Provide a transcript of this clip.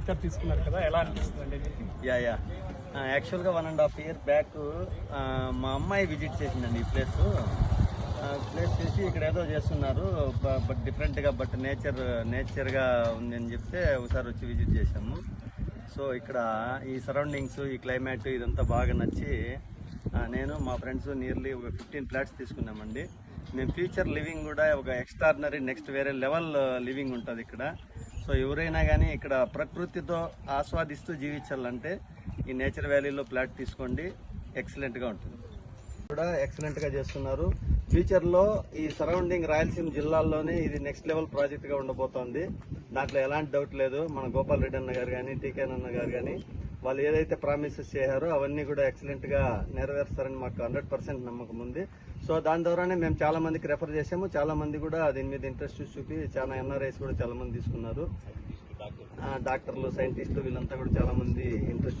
Venture తీసుకున్నారు కదా ఎలా అనిపిస్తుంది యా యా. యాక్చువల్గా one and half year back మా అమ్మాయి విజిట్ చేసిందండి ఈ ప్లేస్ ప్లేస్ చేసి ఇక్కడ ఏదో చేస్తున్నారు బట్ డిఫరెంట్గా బట్ నేచర్ నేచర్గా ఉంది అని చెప్తే ఒకసారి వచ్చి విజిట్ చేసాము సో ఇక్కడ ఈ సరౌండింగ్స్ ఈ క్లైమేట్ ఇదంతా బాగా నచ్చి నేను మా ఫ్రెండ్స్ నియర్లీ ఒక ఫిఫ్టీన్ ఫ్లాట్స్ తీసుకున్నామండి. మేము ఫ్యూచర్ లివింగ్ కూడా ఒక ఎక్స్ట్రాడినరీ నెక్స్ట్ వేరే లెవెల్ లివింగ్ ఉంటుంది ఇక్కడ. సో ఎవరైనా కానీ ఇక్కడ ప్రకృతితో ఆస్వాదిస్తూ జీవించాలంటే ఈ నేచర్ వ్యాలీలో ప్లాట్ తీసుకోండి. ఎక్సలెంట్గా ఉంటుంది. కూడా ఎక్సలెంట్గా చేస్తున్నారు. ఫ్యూచర్లో ఈ సరౌండింగ్ రాయలసీమ జిల్లాల్లోనే ఇది నెక్స్ట్ లెవెల్ ప్రాజెక్ట్గా ఉండబోతోంది. దాంట్లో ఎలాంటి డౌట్ లేదు. మన గోపాల్ రెడ్డి అన్న గారు కానీ టీకే అన్న గారు కానీ వాళ్ళు ఏదైతే ప్రామిసెస్ చేశారో అవన్నీ కూడా ఎక్సలెంట్గా నెరవేరుస్తారని మాకు హండ్రెడ్ పర్సెంట్ నమ్మకం ఉంది. సో దాని ద్వారానే మేము చాలా మందికి రెఫర్ చేసాము చాలా మంది కూడా దీని మీద ఇంట్రెస్ట్ చూపి చాలా ఎన్ఆర్ఐస్ కూడా చాలా మంది తీసుకున్నారు. డాక్టర్లు సైంటిస్టులు వీళ్ళంతా కూడా చాలా మంది ఇంట్రెస్ట్